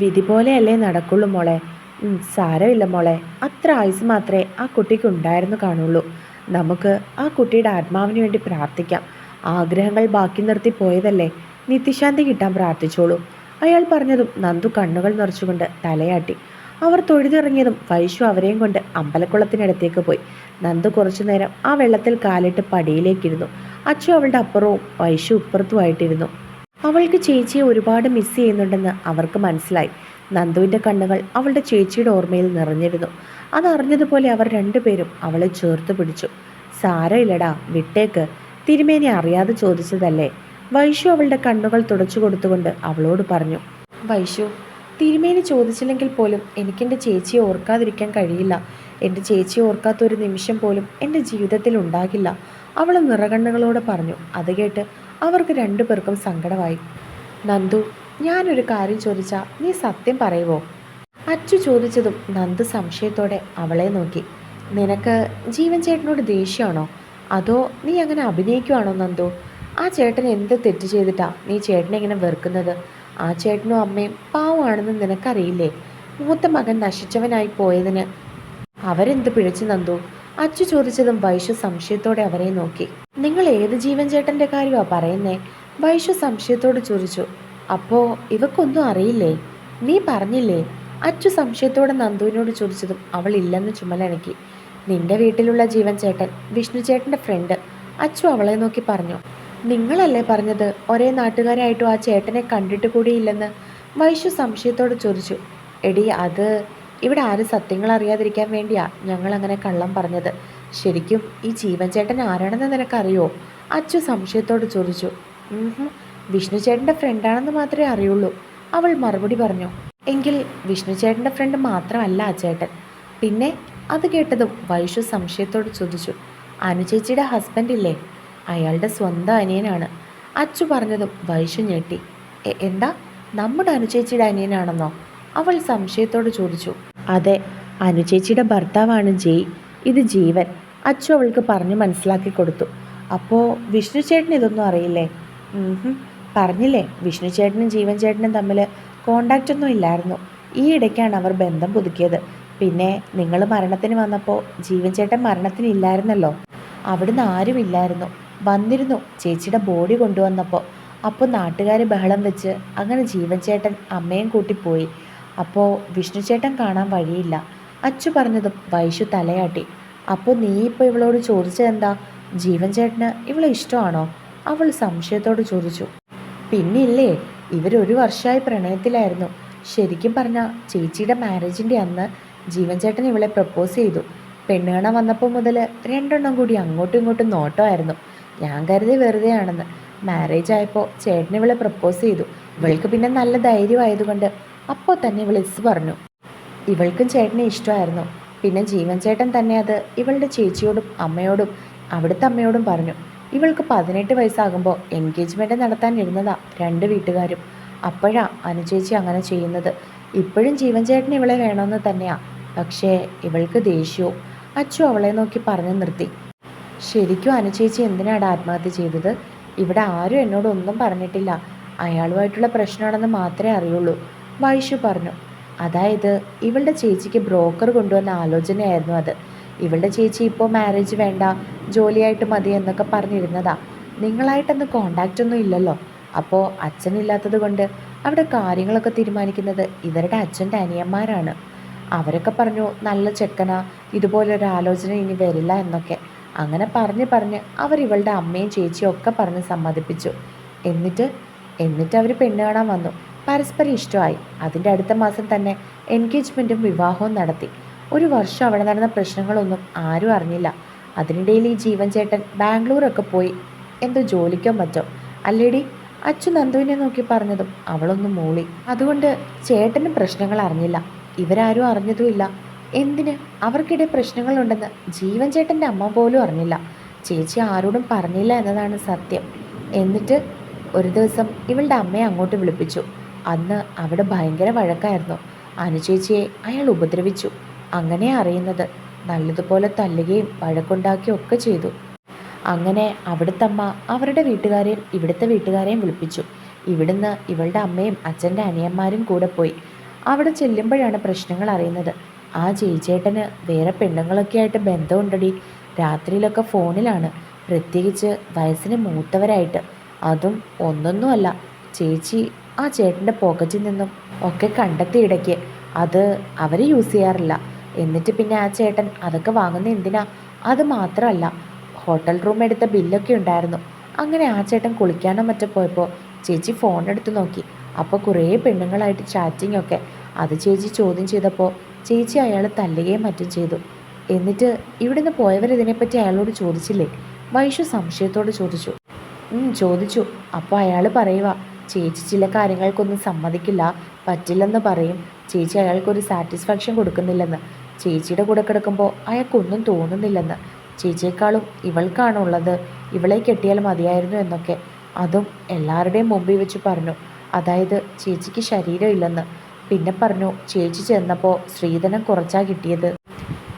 വിധി പോലെയല്ലേ നടക്കുള്ളൂ മോളെ. സാരമില്ല മോളെ. അത്ര ആയുസ് മാത്രമേ ആ കുട്ടിക്ക് ഉണ്ടായിരുന്നു കാണുള്ളൂ. നമുക്ക് ആ കുട്ടിയുടെ ആത്മാവിന് വേണ്ടി പ്രാർത്ഥിക്കാം. ആഗ്രഹങ്ങൾ ബാക്കി നിർത്തി പോയതല്ലേ. നിത്യശാന്തി കിട്ടാൻ പ്രാർത്ഥിച്ചോളൂ. അയാൾ പറഞ്ഞതും നന്ദു കണ്ണുകൾ നിറച്ചുകൊണ്ട് തലയാട്ടി. അവർ തൊഴുതിറങ്ങിയതും വൈശു അവരെയും കൊണ്ട് അമ്പലക്കുളത്തിനടുത്തേക്ക് പോയി. നന്ദു കുറച്ചു നേരം ആ വെള്ളത്തിൽ കാലിട്ട് പടിയിലേക്കിരുന്നു. അച്ചു അവളുടെ അപ്പുറവും വൈശു ഇപ്പുറത്തുമായിട്ടിരുന്നു. അവൾക്ക് ചേച്ചിയെ ഒരുപാട് മിസ് ചെയ്യുന്നുണ്ടെന്ന് അവർക്ക് മനസ്സിലായി. നന്ദുവിന്റെ കണ്ണുകൾ അവളുടെ ചേച്ചിയുടെ ഓർമ്മയിൽ നിറഞ്ഞിരുന്നു. അതറിഞ്ഞതുപോലെ അവർ രണ്ടുപേരും അവളെ ചേർത്ത് പിടിച്ചു. സാരമില്ലടാ വിട്ടേക്ക്. തിരുമേനി അറിയാതെ ചോദിച്ചതല്ലേ? വൈഷു അവളുടെ കണ്ണുകൾ തുടച്ചു കൊടുത്തുകൊണ്ട് അവളോട് പറഞ്ഞു. വൈഷു തിരുമേനി ചോദിച്ചില്ലെങ്കിൽ പോലും എനിക്കെന്റെ ചേച്ചിയെ ഓർക്കാതിരിക്കാൻ കഴിയില്ല. എന്റെ ചേച്ചിയെ ഓർക്കാത്തൊരു നിമിഷം പോലും എന്റെ ജീവിതത്തിൽ ഉണ്ടാകില്ല. അവൾ നിറകണ്ണുകളോട് പറഞ്ഞു. അത് കേട്ട് അവർക്ക് രണ്ടു പേർക്കും സങ്കടമായി. നന്ദു ഞാനൊരു കാര്യം ചോദിച്ചാൽ നീ സത്യം പറയുമോ അച്ചു ചോദിച്ചതും നന്ദു സംശയത്തോടെ അവളെ നോക്കി. നിനക്ക് ജീവൻ ചേട്ടനോട് ദേഷ്യമാണോ? അതോ നീ അങ്ങനെ അഭിനയിക്കുവാണോ നന്ദു? ആ ചേട്ടൻ എന്ത് തെറ്റ് ചെയ്തിട്ടാ നീ ചേട്ടനെ ഇങ്ങനെ വെറുക്കുന്നത്? ആ ചേട്ടനും അമ്മയും പാവമാണെന്ന് നിനക്കറിയില്ലേ? മൂത്ത മകൻ നശിച്ചവനായി പോയതിന് അവരെന്ത് പിഴച്ചു നന്ദു? അച്ചു ചോദിച്ചതും വൈശു സംശയത്തോടെ അവരെ നോക്കി. നിങ്ങൾ ഏത് ജീവൻ ചേട്ടന്റെ കാര്യമാ പറയുന്നേ? വൈശു സംശയത്തോട് ചോദിച്ചു. അപ്പോ ഇവക്കൊന്നും അറിയില്ലേ? നീ പറഞ്ഞില്ലേ? അച്ചു സംശയത്തോടെ നന്ദുവിനോട് ചോദിച്ചതും അവൾ ഇല്ലെന്ന് ചുമലണക്കി നിന്റെ വീട്ടിലുള്ള ജീവൻ ചേട്ടൻ വിഷ്ണു ചേട്ടന്റെ ഫ്രണ്ട്. അച്ചു അവളെ നോക്കി പറഞ്ഞു. നിങ്ങളല്ലേ പറഞ്ഞത് ഒരേ നാട്ടുകാരായിട്ടും ആ ചേട്ടനെ കണ്ടിട്ട് കൂടിയില്ലെന്ന്? വൈശു സംശയത്തോട് ചോദിച്ചു. എടി അത് ഇവിടെ ആരും സത്യങ്ങൾ അറിയാതിരിക്കാൻ വേണ്ടിയാ ഞങ്ങൾ അങ്ങനെ കള്ളം പറഞ്ഞത്. ശരിക്കും ഈ ജീവൻ ചേട്ടൻ ആരാണെന്ന് നിനക്കറിയോ? അച്ചു സംശയത്തോട് ചോദിച്ചു. വിഷ്ണു ചേട്ടന്റെ ഫ്രണ്ടാണെന്ന് മാത്രമേ അറിയുള്ളൂ. അവൾ മറുപടി പറഞ്ഞു. എങ്കിൽ വിഷ്ണു ചേട്ടന്റെ ഫ്രണ്ട് മാത്രമല്ല ആ ചേട്ടൻ. പിന്നെ അത് കേട്ടതും വൈഷു സംശയത്തോട് ചോദിച്ചു. അനുചേച്ചിയുടെ ഹസ്ബൻഡ് ഇല്ലേ? അയാളുടെ സ്വന്തം അനിയനാണ്. അച്ചു പറഞ്ഞതും വൈഷു ഞെട്ടി. എന്താ? നമ്മുടെ അനുചേച്ചിയുടെ അനിയനാണെന്നോ? അവൾ സംശയത്തോട് ചോദിച്ചു. അതെ അനുചേച്ചിയുടെ ഭർത്താവാണ് ജയ്. ഇത് ജീവൻ അച്ചു അവൾക്ക് പറഞ്ഞു മനസ്സിലാക്കി കൊടുത്തു. അപ്പോൾ വിഷ്ണു ചേട്ടൻ ഇതൊന്നും അറിയില്ലേ. പറഞ്ഞില്ലേ. വിഷ്ണു ചേട്ടനും ജീവൻ ചേട്ടനും തമ്മിൽ കോണ്ടാക്റ്റ് ഒന്നും ഇല്ലായിരുന്നു. ഈ ഇടയ്ക്കാണ് അവർ ബന്ധം പുതുക്കിയത്. പിന്നെ നിങ്ങൾ മരണത്തിന് വന്നപ്പോൾ ജീവൻ ചേട്ടൻ മരണത്തിന് ഇല്ലായിരുന്നല്ലോ. അവിടുന്ന് ആരുമില്ലായിരുന്നു വന്നിരുന്നു ചേച്ചിയുടെ ബോഡി കൊണ്ടുവന്നപ്പോൾ അപ്പോൾ നാട്ടുകാർ ബഹളം വെച്ച് അങ്ങനെ ജീവൻ ചേട്ടൻ അമ്മയും കൂട്ടി പോയി. അപ്പോൾ വിഷ്ണു ചേട്ടൻ കാണാൻ വഴിയില്ല. അച്ചു പറഞ്ഞതും വൈശു തലയാട്ടി. അപ്പോൾ നീ ഇപ്പോൾ ഇവളോട് ചോദിച്ചതെന്താ? ജീവൻ ചേട്ടന് ഇവളെ ഇഷ്ടമാണോ? അവൾ സംശയത്തോട് ചോദിച്ചു. പിന്നില്ലേ ഇവരൊരു വർഷമായി പ്രണയത്തിലായിരുന്നു. ശരിക്കും പറഞ്ഞാൽ ചേച്ചിയുടെ മാരേജിന്റെ അന്ന് ജീവൻ ചേട്ടൻ ഇവളെ പ്രപ്പോസ് ചെയ്തു. പെണ്ണുകണ വന്നപ്പോൾ മുതൽ രണ്ടെണ്ണം കൂടി അങ്ങോട്ടും ഇങ്ങോട്ടും നോട്ടമായിരുന്നു. ഞാൻ കരുതി വെറുതെയാണെന്ന് മാരേജ് ആയപ്പോൾ ചേട്ടൻ ഇവളെ പ്രപ്പോസ് ചെയ്തു. ഇവൾക്ക് പിന്നെ നല്ല ധൈര്യമായതുകൊണ്ട് അപ്പോൾ തന്നെ ഇവൾ പറഞ്ഞു. ഇവൾക്കും ചേട്ടനെ ഇഷ്ടമായിരുന്നു. പിന്നെ ജീവൻ ചേട്ടൻ തന്നെ അത് ഇവളുടെ ചേച്ചിയോടും അമ്മയോടും അവിടുത്തെ അമ്മയോടും പറഞ്ഞു. ഇവൾക്ക് പതിനെട്ട് വയസ്സാകുമ്പോൾ എൻഗേജ്മെന്റ് നടത്താൻ ഇരുന്നതാ രണ്ട് വീട്ടുകാരും. അപ്പോഴാ അനുചേച്ചി അങ്ങനെ ചെയ്യുന്നത്. ഇപ്പോഴും ജീവൻ ചേട്ടൻ ഇവളെ വേണമെന്ന് തന്നെയാ. പക്ഷേ ഇവൾക്ക് ദേഷ്യവും അച്ചു അവളെ നോക്കി പറഞ്ഞു നിർത്തി. ശരിക്കും അനുചേച്ചി എന്തിനാണ് ആത്മഹത്യ ചെയ്തത്? ഇവിടെ ആരും എന്നോടൊന്നും പറഞ്ഞിട്ടില്ല. അയാളുമായിട്ടുള്ള പ്രശ്നമാണെന്ന് മാത്രമേ അറിയുള്ളൂ. വൈഷു പറഞ്ഞു അതായത് ഇവളുടെ ചേച്ചിക്ക് ബ്രോക്കർ കൊണ്ടുവന്ന ആലോചനയായിരുന്നു അത്. ഇവളുടെ ചേച്ചി ഇപ്പോൾ മാരേജ് വേണ്ട ജോലിയായിട്ട് മതി എന്നൊക്കെ പറഞ്ഞിരുന്നതാ. നിങ്ങളായിട്ടൊന്ന് കോണ്ടാക്റ്റ് ഒന്നും ഇല്ലല്ലോ. അപ്പോൾ അച്ഛനില്ലാത്തത് കൊണ്ട് അവിടെ കാര്യങ്ങളൊക്കെ തീരുമാനിക്കുന്നത് ഇവരുടെ അച്ഛന്റെ അനിയന്മാരാണ്. അവരൊക്കെ പറഞ്ഞു നല്ല ചെക്കനാ ഇതുപോലൊരു ആലോചന ഇനി വരില്ല എന്നൊക്കെ. അങ്ങനെ പറഞ്ഞ് പറഞ്ഞ് അവർ ഇവളുടെ അമ്മയും ചേച്ചിയും ഒക്കെ പറഞ്ഞ് സമ്മതിപ്പിച്ചു. എന്നിട്ട് എന്നിട്ട് അവർ പെണ്ണ് കാണാൻ വന്നു. പരസ്പരം ഇഷ്ടമായി. അതിന്റെ അടുത്ത മാസം തന്നെ എൻഗേജ്മെന്റും വിവാഹവും നടത്തി. ഒരു വർഷം അവിടെ നടന്ന പ്രശ്നങ്ങളൊന്നും ആരും അറിഞ്ഞില്ല. അതിനിടയിൽ ഈ ജീവൻ ചേട്ടൻ ബാംഗ്ലൂരൊക്കെ പോയി. എന്തോ ജോലിക്കോ മറ്റോ. അല്ലേടി? അച്ചു നന്ദുവിനെ നോക്കി പറഞ്ഞതും അവളൊന്ന് മൂളി. അതുകൊണ്ട് ചേട്ടനും പ്രശ്നങ്ങൾ അറിഞ്ഞില്ല. ഇവരാരും അറിഞ്ഞതുമില്ല എന്തിന്? അവർക്കിടെ പ്രശ്നങ്ങളുണ്ടെന്ന് ജീവൻ ചേട്ടന്റെ അമ്മ പോലും അറിഞ്ഞില്ല. ചേച്ചി ആരോടും പറഞ്ഞില്ല എന്നതാണ് സത്യം. എന്നിട്ട് ഒരു ദിവസം ഇവളുടെ അമ്മയെ അങ്ങോട്ട് വിളിപ്പിച്ചു. അന്ന് അവിടെ ഭയങ്കര വഴക്കായിരുന്നു. അനുചേച്ചിയെ അയാൾ ഉപദ്രവിച്ചു. അങ്ങനെ അറിയുന്നത് നല്ലതുപോലെ തല്ലുകയും വഴക്കുണ്ടാക്കുകയും ഒക്കെ ചെയ്തു. അങ്ങനെ അവിടുത്തെ അമ്മ അവരുടെ വീട്ടുകാരെയും ഇവിടുത്തെ വീട്ടുകാരെയും വിളിപ്പിച്ചു. ഇവിടുന്ന് ഇവളുടെ അമ്മയും അച്ഛന്റെ അനിയന്മാരും കൂടെ പോയി. അവിടെ ചെല്ലുമ്പോഴാണ് പ്രശ്നങ്ങൾ അറിയുന്നത്. ആ ചേച്ചേട്ടന് വേറെ പെണ്ണുങ്ങളൊക്കെ ആയിട്ട് ബന്ധമുണ്ടടി. രാത്രിയിലൊക്കെ ഫോണിലാണ്. പ്രത്യേകിച്ച് വയസ്സിന് മൂത്തവരായിട്ട്. അതും ഒന്നൊന്നുമല്ല. ചേച്ചി ആ ചേട്ടന്റെ പോക്കറ്റിൽ നിന്നും ഒക്കെ കണ്ടെത്തി ഇടയ്ക്ക്. അത് അവർ യൂസ് ചെയ്യാറില്ല. എന്നിട്ട് പിന്നെ ആ ചേട്ടൻ അതൊക്കെ വാങ്ങുന്ന എന്തിനാ? അത് മാത്രമല്ല ഹോട്ടൽ റൂം എടുത്ത ബില്ലൊക്കെ ഉണ്ടായിരുന്നു. അങ്ങനെ ആ ചേട്ടൻ കുളിക്കാനോ മറ്റോ പോയപ്പോൾ ചേച്ചി ഫോൺ എടുത്ത് നോക്കി. അപ്പോൾ കുറേ പെണ്ണുങ്ങളായിട്ട് ചാറ്റിംഗ് ഒക്കെ. അത് ചേച്ചി ചോദ്യം ചെയ്തപ്പോൾ ചേച്ചി അയാൾ തല്ലുകയും മറ്റും ചെയ്തു. എന്നിട്ട് ഇവിടുന്ന് പോയവരിതിനെപ്പറ്റി അയാളോട് ചോദിച്ചില്ലേ? വൈഷു സംശയത്തോട് ചോദിച്ചു. ചോദിച്ചു. അപ്പോൾ അയാൾ പറയുക ചേച്ചി ചില കാര്യങ്ങൾക്കൊന്നും സമ്മതിക്കില്ല. പറ്റില്ലെന്ന് പറയും. ചേച്ചി അയാൾക്കൊരു സാറ്റിസ്ഫാക്ഷൻ കൊടുക്കുന്നില്ലെന്ന്. ചേച്ചിയുടെ കൂടെ കിടക്കുമ്പോൾ അയാൾക്കൊന്നും തോന്നുന്നില്ലെന്ന്. ചേച്ചിയേക്കാളും ഇവൾക്കാണുള്ളത് ഇവളെ കെട്ടിയാൽ മതിയായിരുന്നു എന്നൊക്കെ. അതും എല്ലാവരുടെയും മുമ്പിൽ വെച്ച് പറഞ്ഞു. അതായത് ചേച്ചിക്ക് ശരീരമില്ലെന്ന് പിന്നെ പറഞ്ഞു ചേച്ചി ചെന്നപ്പോൾ സ്ത്രീധനം കുറച്ചാ കിട്ടിയത്.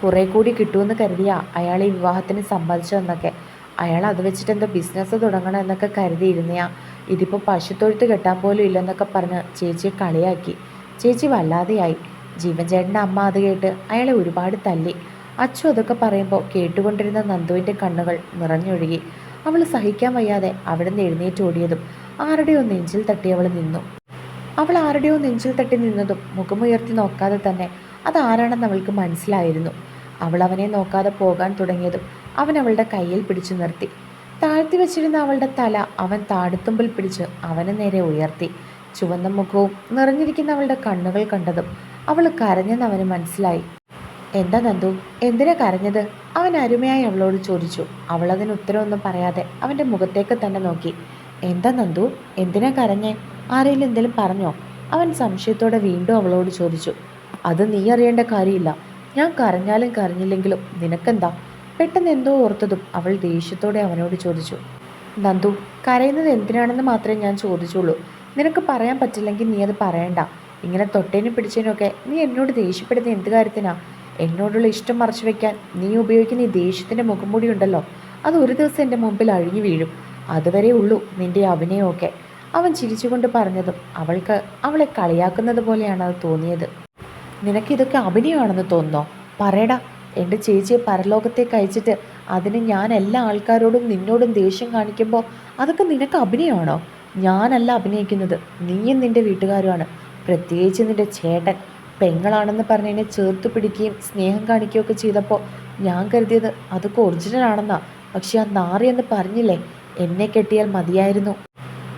കുറേ കൂടി കിട്ടുമെന്ന് കരുതിയാ അയാൾ ഈ വിവാഹത്തിന് സമ്മതിച്ചതെന്നൊക്കെ. അയാൾ അത് വെച്ചിട്ട് എന്തോ ബിസിനസ് തുടങ്ങണം എന്നൊക്കെ കരുതിയിരുന്നയാ. ഇതിപ്പോൾ പശുത്തൊഴുത്ത് കെട്ടാൻ പോലും ഇല്ലെന്നൊക്കെ പറഞ്ഞ് ചേച്ചിയെ കളിയാക്കി. ചേച്ചി വല്ലാതെയായി. ജീവൻ ചേട്ടന്റെ അമ്മ അത് കേട്ട് അയാളെ ഒരുപാട് തല്ലി. അച്ചു അതൊക്കെ പറയുമ്പോൾ കേട്ടുകൊണ്ടിരുന്ന നന്ദുവിന്റെ കണ്ണുകൾ നിറഞ്ഞൊഴുകി. അവൾ സഹിക്കാൻ വയ്യാതെ അവിടെ നിന്ന് എഴുന്നേറ്റ് ഓടിയതും ആരുടെയോ നെഞ്ചിൽ തട്ടി അവൾ നിന്നു. അവൾ ആരുടെയോ നെഞ്ചിൽ തട്ടി നിന്നതും മുഖമുയർത്തി നോക്കാതെ തന്നെ അതാരാണെന്ന് അവൾക്ക് മനസ്സിലായിരുന്നു. അവൾ അവനെ നോക്കാതെ പോകാൻ തുടങ്ങിയതും അവൻ അവളുടെ കയ്യിൽ പിടിച്ചു നിർത്തി. താഴ്ത്തി വെച്ചിരുന്ന അവളുടെ തല അവൻ താടുത്തുമ്പിൽ പിടിച്ച് അവന് നേരെ ഉയർത്തി. ചുവന്ന മുഖവും നിറഞ്ഞിരിക്കുന്ന അവളുടെ കണ്ണുകൾ കണ്ടതും അവൾ കരഞ്ഞെന്ന് അവന് മനസ്സിലായി. എന്താ നന്ദു? എന്തിനാ കരഞ്ഞത്? അവൻ അരുമയായി അവളോട് ചോദിച്ചു. അവൾ അതിന് ഉത്തരവൊന്നും പറയാതെ അവന്റെ മുഖത്തേക്ക് തന്നെ നോക്കി. എന്താ നന്ദു? എന്തിനാ കരഞ്ഞേ? ആരെങ്കിലും എന്തെങ്കിലും പറഞ്ഞോ? അവൻ സംശയത്തോടെ വീണ്ടും അവളോട് ചോദിച്ചു. അത് നീ അറിയേണ്ട കാര്യമില്ല. ഞാൻ കരഞ്ഞാലും കരഞ്ഞില്ലെങ്കിലും നിനക്കെന്താ? പെട്ടെന്ന് എന്തോ ഓർത്തതും അവൾ ദേഷ്യത്തോടെ അവനോട് ചോദിച്ചു നന്ദു കരയുന്നത് എന്തിനാണെന്ന് മാത്രമേ ഞാൻ ചോദിച്ചുള്ളൂ. നിനക്ക് പറയാൻ പറ്റില്ലെങ്കിൽ നീ അത് പറയണ്ട. ഇങ്ങനെ തൊട്ടേനും പിടിച്ചതിനൊക്കെ നീ എന്നോട് ദേഷ്യപ്പെടുന്ന എന്ത് കാര്യത്തിനാ? എന്നോടുള്ള ഇഷ്ടം മറച്ചു വെക്കാൻ നീ ഉപയോഗിക്കുന്ന ഈ ദേഷ്യത്തിന്റെ മുഖംമൂടി ഉണ്ടല്ലോ. അത് ഒരു ദിവസം എന്റെ മുമ്പിൽ അഴിഞ്ഞു വീഴും. അതുവരെ ഉള്ളൂ നിന്റെ അഭിനയമൊക്കെ. അവൻ ചിരിച്ചുകൊണ്ട് പറഞ്ഞതും അവൾക്ക് അവളെ കളിയാക്കുന്നത് പോലെയാണ് അത് തോന്നിയത്. നിനക്കിതൊക്കെ അഭിനയമാണെന്ന് തോന്നുന്നോ? പറയടാ. എന്റെ ചേച്ചിയെ പരലോകത്തേക്ക് അയച്ചിട്ട് അതിന് ഞാൻ എല്ലാ ആൾക്കാരോടും നിന്നോടും ദേഷ്യം കാണിക്കുമ്പോൾ അതൊക്കെ നിനക്ക് അഭിനയമാണോ? ഞാനല്ല അഭിനയിക്കുന്നത്. നീയും നിന്റെ വീട്ടുകാരുമാണ്. പ്രത്യേകിച്ച് നിന്റെ ചേട്ടൻ. പെങ്ങളാണെന്ന് പറഞ്ഞ് എന്നെ ചേർത്ത് പിടിക്കുകയും സ്നേഹം കാണിക്കുകയൊക്കെ ചെയ്തപ്പോൾ ഞാൻ കരുതിയത് അതൊക്കെ ഒറിജിനൽ ആണെന്നാ. പക്ഷെ ആ നാറി എന്ന് പറഞ്ഞില്ലേ എന്നെ കെട്ടിയാൽ മതിയായിരുന്നു.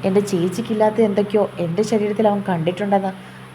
എന്റെ ചേച്ചിക്കില്ലാത്ത എന്തൊക്കെയോ എന്റെ ശരീരത്തിൽ അവൻ കണ്ടിട്ടുണ്ടെന്ന്.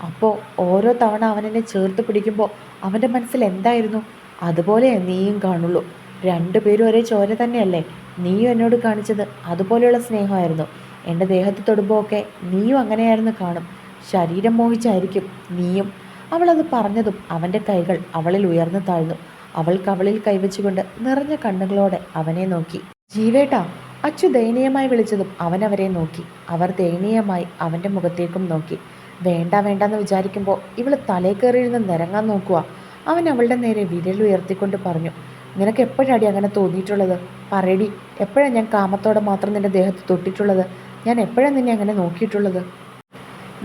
അപ്പോൾ ഓരോ തവണ അവൻ എന്നെ ചേർത്ത് പിടിക്കുമ്പോൾ അവന്റെ മനസ്സിൽ എന്തായിരുന്നു? അതുപോലെ നീയും കാണുള്ളൂ. രണ്ടുപേരും ഒരേ ചോര തന്നെയല്ലേ? നീയും എന്നോട് കാണിച്ചത് അതുപോലെയുള്ള സ്നേഹമായിരുന്നു. എന്റെ ദേഹത്ത് തൊടുമ്പോൾ ഒക്കെ നീയും അങ്ങനെയായിരുന്നു കാണും. ശരീരം മോഹിച്ചായിരിക്കും നീയും. അവളത് പറഞ്ഞതും അവന്റെ കൈകൾ അവളിൽ ഉയർന്നു താഴ്ന്നു. അവൾ കവളിൽ കൈവച്ചുകൊണ്ട് നിറഞ്ഞ കണ്ണുകളോടെ അവനെ നോക്കി. ജീവേട്ടാ അച്ചു ദയനീയമായി വിളിച്ചതും അവൻ അവരെ നോക്കി. അവർ ദയനീയമായി അവന്റെ മുഖത്തേക്കും നോക്കി. വേണ്ട വേണ്ടെന്ന് വിചാരിക്കുമ്പോൾ ഇവൾ തലേ കയറിയിരുന്ന് നിരങ്ങാൻ നോക്കുക അവൻ അവളുടെ നേരെ വിരൽ ഉയർത്തിക്കൊണ്ട് പറഞ്ഞു നിനക്ക് എപ്പോഴാടി അങ്ങനെ തോന്നിയിട്ടുള്ളത്? പറയടി എപ്പോഴാണ് ഞാൻ കാമത്തോടെ മാത്രം നിന്റെ ദേഹത്ത് തൊട്ടിട്ടുള്ളത്? ഞാൻ എപ്പോഴാണ് നിന്നെ അങ്ങനെ നോക്കിയിട്ടുള്ളത്?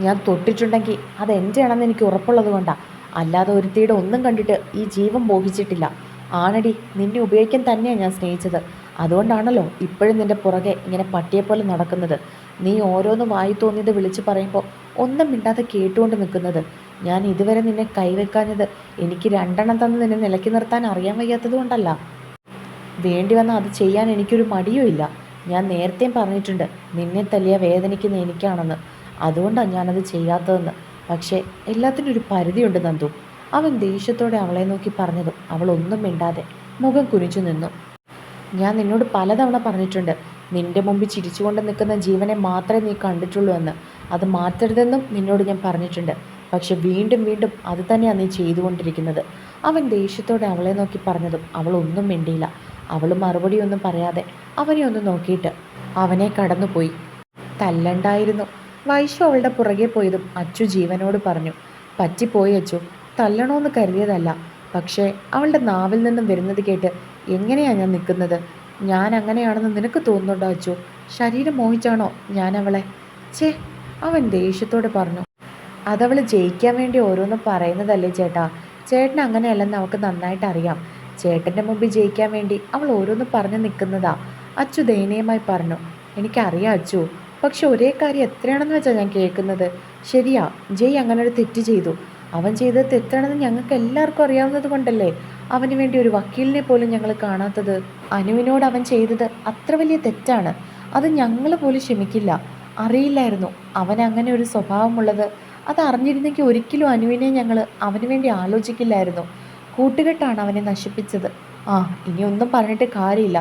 ഞാൻ തൊട്ടിട്ടുണ്ടെങ്കിൽ അത് എന്റെ ആണെന്ന് എനിക്ക് ഉറപ്പുള്ളത് കൊണ്ടാണ് അല്ലാതെ ഒരുത്തിയുടെ ഒന്നും കണ്ടിട്ട് ഈ ജീവൻ മോഹിച്ചിട്ടില്ല. ആണടി നിന്നെ ഉപയോഗിക്കാൻ തന്നെയാണ് ഞാൻ സ്നേഹിച്ചത്. അതുകൊണ്ടാണല്ലോ ഇപ്പോഴും നിന്റെ പുറകെ ഇങ്ങനെ പട്ടിയെ പോലെ നടക്കുന്നത്. നീ ഓരോന്ന് വായി തോന്നിയത് വിളിച്ചു പറയുമ്പോൾ ഒന്നും മിണ്ടാതെ കേട്ടുകൊണ്ട് നിൽക്കുന്നത്. ഞാൻ ഇതുവരെ നിന്നെ കൈവെക്കാഞ്ഞത് എനിക്ക് രണ്ടെണ്ണം തന്ന് നിന്നെ നിലയ്ക്ക് നിർത്താൻ അറിയാൻ വയ്യാത്തത് കൊണ്ടല്ല. വേണ്ടി വന്നാൽ അത് ചെയ്യാൻ എനിക്കൊരു മടിയും ഇല്ല. ഞാൻ നേരത്തെയും പറഞ്ഞിട്ടുണ്ട് നിന്നെ തല്ലിയ വേദനിക്കുന്ന എനിക്കാണെന്ന്. അതുകൊണ്ടാണ് ഞാനത് ചെയ്യാത്തതെന്ന്. പക്ഷേ എല്ലാത്തിനും ഒരു പരിധിയുണ്ട് നന്ദു. അവൻ ദേഷ്യത്തോടെ അവളെ നോക്കി പറഞ്ഞതും അവൾ ഒന്നും മിണ്ടാതെ മുഖം കുനിച്ചു നിന്നു. ഞാൻ നിന്നോട് പലതവണ പറഞ്ഞിട്ടുണ്ട് നിന്റെ മുമ്പിൽ ചിരിച്ചുകൊണ്ട് നിൽക്കുന്ന ജീവനെ മാത്രമേ നീ കണ്ടിട്ടുള്ളൂ എന്ന്. അത് മാറ്റരുതെന്നും നിന്നോട് ഞാൻ പറഞ്ഞിട്ടുണ്ട്. പക്ഷെ വീണ്ടും വീണ്ടും അത് തന്നെയാണ് നീ ചെയ്തുകൊണ്ടിരിക്കുന്നത്. അവൻ ദേഷ്യത്തോടെ അവളെ നോക്കി പറഞ്ഞതും അവളൊന്നും മിണ്ടിയില്ല. അവൾ മറുപടിയൊന്നും പറയാതെ അവനെ ഒന്ന് നോക്കിയിട്ട് അവനെ കടന്നുപോയി. തല്ലണ്ടായിരുന്നു. വൈശു അവളുടെ പുറകെ പോയതും അച്ചു ജീവനോട് പറഞ്ഞു പറ്റിപ്പോയി അച്ചു. തല്ലണമെന്ന് കരുതിയതല്ല. പക്ഷേ അവളുടെ നാവിൽ നിന്നും വരുന്നത് കേട്ട് എങ്ങനെയാണ് ഞാൻ നിൽക്കുന്നത്? ഞാൻ അങ്ങനെയാണെന്ന് നിനക്ക് തോന്നുന്നുണ്ടോ അച്ചു? ശരീരം മോഹിച്ചാണോ ഞാൻ അവളെ? ഛേ അവൻ ദേഷ്യത്തോടെ പറഞ്ഞു അതവൾ ജയിക്കാൻ വേണ്ടി ഓരോന്ന് പറയുന്നതല്ലേ ചേട്ടാ. ചേട്ടൻ അങ്ങനെയല്ലെന്ന് അവൾക്ക് നന്നായിട്ട് അറിയാം. ചേട്ടന്റെ മുമ്പിൽ ജയിക്കാൻ വേണ്ടി അവൾ ഓരോന്ന് പറഞ്ഞു നിൽക്കുന്നതാ. അച്ചു ദയനീയമായി പറഞ്ഞു എനിക്കറിയാം അച്ചു പക്ഷെ ഒരേ കാര്യം എത്രയാണെന്ന് വെച്ചാൽ ഞാൻ കേൾക്കുന്നത്? ശരിയാ ജയ് അങ്ങനെ ഒരു തെറ്റ് ചെയ്തു. അവൻ ചെയ്തത് തെറ്റാണെന്ന് ഞങ്ങൾക്ക് എല്ലാവർക്കും അറിയാവുന്നത് കൊണ്ടല്ലേ? അവന് വേണ്ടി ഒരു വക്കീലിനെ പോലും ഞങ്ങൾ കാണാത്തത്? അനുവിനോട് അവൻ ചെയ്തത് അത്ര വലിയ തെറ്റാണ്. അത് ഞങ്ങൾ പോലും ക്ഷമിക്കില്ല. അറിയില്ലായിരുന്നു. അവൻ അങ്ങനെ ഒരു സ്വഭാവമുള്ളത് അത് അറിഞ്ഞിരുന്നെങ്കിൽ ഒരിക്കലും അനുവിനെ ഞങ്ങൾ അവന് വേണ്ടി ആലോചിക്കില്ലായിരുന്നു. കൂട്ടുകെട്ടാണ് അവനെ നശിപ്പിച്ചത്. ആ ഇനി ഒന്നും പറഞ്ഞിട്ട് കാര്യമില്ല.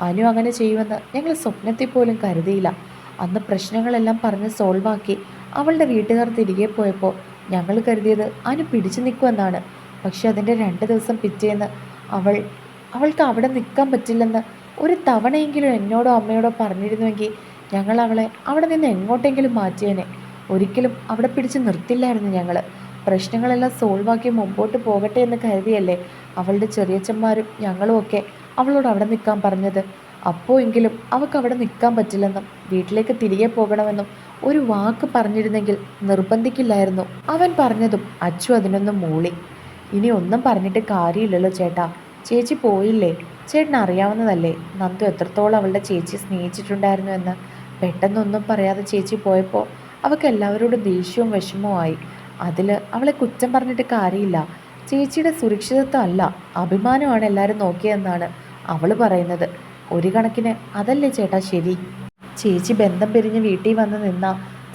അനു അങ്ങനെ ചെയ്യുമെന്ന് ഞങ്ങൾ സ്വപ്നത്തിൽ പോലും കരുതിയില്ല. അന്ന് പ്രശ്നങ്ങളെല്ലാം പറഞ്ഞ് സോൾവാക്കി അവളുടെ വീട്ടുകാർ തിരികെ പോയപ്പോൾ ഞങ്ങൾ കരുതിയത് അനു പിടിച്ചു നിൽക്കുമെന്നാണ് പക്ഷെ അതിന്റെ രണ്ട് ദിവസം പിറ്റേന്ന് അവൾ അവൾക്ക് അവിടെ നിൽക്കാൻ പറ്റില്ലെന്ന് ഒരു തവണയെങ്കിലും എന്നോടോ അമ്മയോടോ പറഞ്ഞിരുന്നുവെങ്കിൽ ഞങ്ങൾ അവളെ അവിടെ നിന്ന് എങ്ങോട്ടെങ്കിലും മാറ്റിയേനെ. ഒരിക്കലും അവിടെ പിടിച്ച് നിർത്തില്ലായിരുന്നു ഞങ്ങൾ പ്രശ്നങ്ങളെല്ലാം സോൾവ് ആക്കി മുമ്പോട്ട് പോകട്ടെ എന്ന് കരുതിയല്ലേ അവളുടെ ചെറിയച്ചന്മാരും ഞങ്ങളും ഒക്കെ അവളോട് അവിടെ നിൽക്കാൻ പറഞ്ഞത്. അപ്പോൾ എങ്കിലും അവൾക്ക് അവിടെ നിൽക്കാൻ പറ്റില്ലെന്നും വീട്ടിലേക്ക് തിരികെ പോകണമെന്നും ഒരു വാക്ക് പറഞ്ഞിരുന്നെങ്കിൽ നിർബന്ധിക്കില്ലായിരുന്നു. അവൻ പറഞ്ഞതും അച്ചു അതിനൊന്നും മൂളി. ഇനി ഒന്നും പറഞ്ഞിട്ട് കാര്യമില്ലല്ലോ ചേട്ടാ. ചേച്ചി പോയില്ലേ? ചേട്ടൻ അറിയാവുന്നതല്ലേ? നന്ദു എത്രത്തോളം അവളുടെ ചേച്ചി സ്നേഹിച്ചിട്ടുണ്ടായിരുന്നു എന്ന്. പെട്ടെന്നൊന്നും പറയാതെ ചേച്ചി പോയപ്പോൾ അവൾക്ക് എല്ലാവരോടും ദേഷ്യവും വിഷമവും ആയി. അതിൽ അവളെ കുറ്റം പറഞ്ഞിട്ട് കാര്യമില്ല. ചേച്ചിയുടെ സുരക്ഷിതത്വം അല്ല അഭിമാനമാണ് എല്ലാവരും നോക്കിയതെന്നാണ് അവൾ പറയുന്നത്. ഒരു കണക്കിന് അതല്ലേ ചേട്ടാ ശരി? ചേച്ചി ബന്ധം പിരിഞ്ഞ് വീട്ടിൽ വന്ന് നിന്ന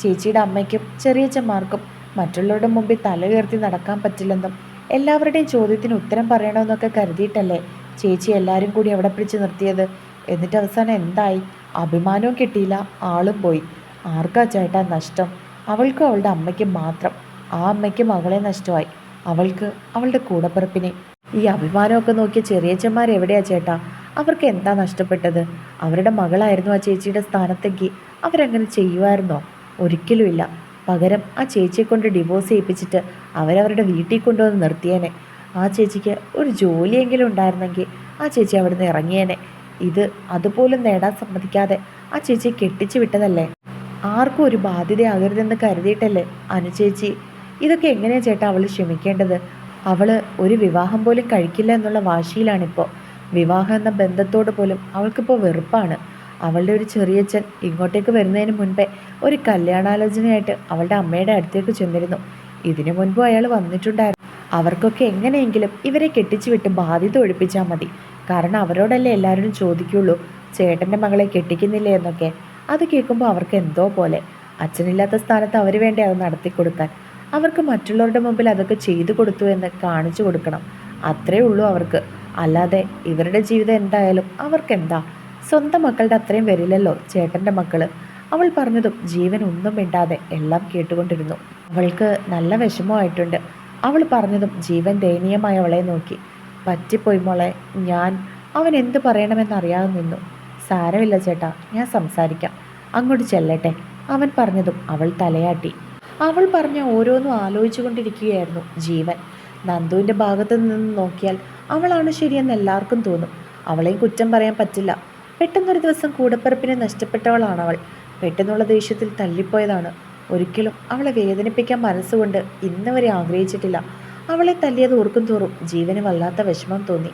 ചേച്ചിയുടെ അമ്മയ്ക്കും ചെറിയച്ചന്മാർക്കും മറ്റുള്ളവരുടെ മുമ്പിൽ തല ഉയർത്തി നടക്കാൻ പറ്റില്ലെന്നും എല്ലാവരുടെയും ചോദ്യത്തിന് ഉത്തരം പറയണമെന്നൊക്കെ കരുതിയിട്ടല്ലേ ചേച്ചി എല്ലാവരും കൂടി അവിടെ പിടിച്ച് നിർത്തിയത്? എന്നിട്ട് അവസാനം എന്തായി? അഭിമാനവും കിട്ടിയില്ല ആളും പോയി. ആർക്കാ ചേട്ടാ നഷ്ടം? അവൾക്കും അവളുടെ അമ്മയ്ക്കും മാത്രം. ആ അമ്മയ്ക്ക് മകളെ നഷ്ടമായി. അവൾക്ക് അവളുടെ കൂടപ്പിറപ്പിനെ. ഈ അഭിമാനമൊക്കെ നോക്കിയ ചെറിയച്ചന്മാർ എവിടെയാ ചേട്ടാ? അവർക്ക് എന്താ നഷ്ടപ്പെട്ടത്? അവരുടെ മകളായിരുന്നു ആ ചേച്ചിയുടെ സ്ഥാനത്തെങ്കിൽ അവരങ്ങനെ ചെയ്യുമായിരുന്നോ? ഒരിക്കലുമില്ല പകരം ആ ചേച്ചിയെ കൊണ്ട് ഡിവോഴ്സ് ചെയ്യിപ്പിച്ചിട്ട് അവരവരുടെ വീട്ടിൽ കൊണ്ടുവന്ന് നിർത്തിയേനെ. ആ ചേച്ചിക്ക് ഒരു ജോലിയെങ്കിലും ഉണ്ടായിരുന്നെങ്കിൽ ആ ചേച്ചി അവിടുന്ന് ഇറങ്ങിയേനെ. ഇത് അതുപോലും നേടാൻ സമ്മതിക്കാതെ ആ ചേച്ചിയെ കെട്ടിച്ചു വിട്ടതല്ലേ? ആർക്കും ഒരു ബാധ്യതയാകരുതെന്ന് കരുതിയിട്ടല്ലേ അനുചേച്ചി ഇതൊക്കെ എങ്ങനെയാ ചേട്ടാ അവൾ ക്ഷമിക്കേണ്ടത്? അവൾ ഒരു വിവാഹം പോലും കഴിക്കില്ല എന്നുള്ള വാശിയിലാണിപ്പോൾ വിവാഹം എന്ന ബന്ധത്തോട് പോലും അവൾക്കിപ്പോൾ വെറുപ്പാണ്. അവളുടെ ഒരു ചെറിയച്ഛൻ ഇങ്ങോട്ടേക്ക് വരുന്നതിന് മുൻപേ ഒരു കല്യാണാലോചനയായിട്ട് അവളുടെ അമ്മയുടെ അടുത്തേക്ക് ചെന്നിരുന്നു. ഇതിനു മുൻപും അയാൾ വന്നിട്ടുണ്ടായിരുന്നു. അവർക്കൊക്കെ എങ്ങനെയെങ്കിലും ഇവരെ കെട്ടിച്ചു വിട്ട് ബാധ്യത ഒഴിപ്പിച്ചാൽ മതി. കാരണം അവരോടല്ലേ എല്ലാവരും ചോദിക്കുള്ളൂ ചേട്ടന്റെ മകളെ കെട്ടിക്കുന്നില്ലേ? എന്നൊക്കെ. അത് കേൾക്കുമ്പോൾ അവർക്ക് എന്തോ പോലെ. അച്ഛനില്ലാത്ത സ്ഥാനത്ത് അവർ വേണ്ടി അത് നടത്തി കൊടുത്താൽ അവർക്ക് മറ്റുള്ളവരുടെ മുമ്പിൽ അതൊക്കെ ചെയ്തു കൊടുത്തു എന്ന് കാണിച്ചു കൊടുക്കണം. അത്രേ ഉള്ളൂ അവർക്ക്. അല്ലാതെ ഇവരുടെ ജീവിതം എന്തായാലും അവർക്കെന്താ? സ്വന്തം മക്കളുടെ അത്രയും വരില്ലല്ലോ ചേട്ടന്റെ മക്കൾ അവൾ പറഞ്ഞതും ജീവൻ ഒന്നും മിണ്ടാതെ എല്ലാം കേട്ടുകൊണ്ടിരുന്നു. അവൾക്ക് നല്ല വിഷമമായിട്ടുണ്ട്. അവൾ പറഞ്ഞതും ജീവൻ ദയനീയമായി അവളെ നോക്കി. പറ്റിപ്പോയി മോളെ ഞാൻ അവൻ എന്ത് പറയണമെന്നറിയാതെ നിന്നു. സാരമില്ല ചേട്ടാ ഞാൻ സംസാരിക്കാം. അങ്ങോട്ട് ചെല്ലട്ടെ. അവൻ പറഞ്ഞതും അവൾ തലയാട്ടി. അവൾ പറഞ്ഞ ഓരോന്നും ആലോചിച്ചു കൊണ്ടിരിക്കുകയായിരുന്നു ജീവൻ. നന്ദുവിന്റെ ഭാഗത്ത് നിന്ന് നോക്കിയാൽ അവളാണ് ശരിയെന്ന് എല്ലാവർക്കും തോന്നും. അവളെയും കുറ്റം പറയാൻ പറ്റില്ല. പെട്ടെന്നൊരു ദിവസം കൂടപ്പിറപ്പിനെ നഷ്ടപ്പെട്ടവളാണ് അവൾ പെട്ടെന്നുള്ള ദേഷ്യത്തിൽ തല്ലിപ്പോയതാണ് ഒരിക്കലും അവളെ വേദനിപ്പിക്കാൻ മനസ്സുകൊണ്ട് ഇന്നവരെ ആഗ്രഹിച്ചിട്ടില്ല. അവളെ തല്ലിയത് ഓർക്കും തോറും ജീവന് വല്ലാത്ത വിഷമം തോന്നി.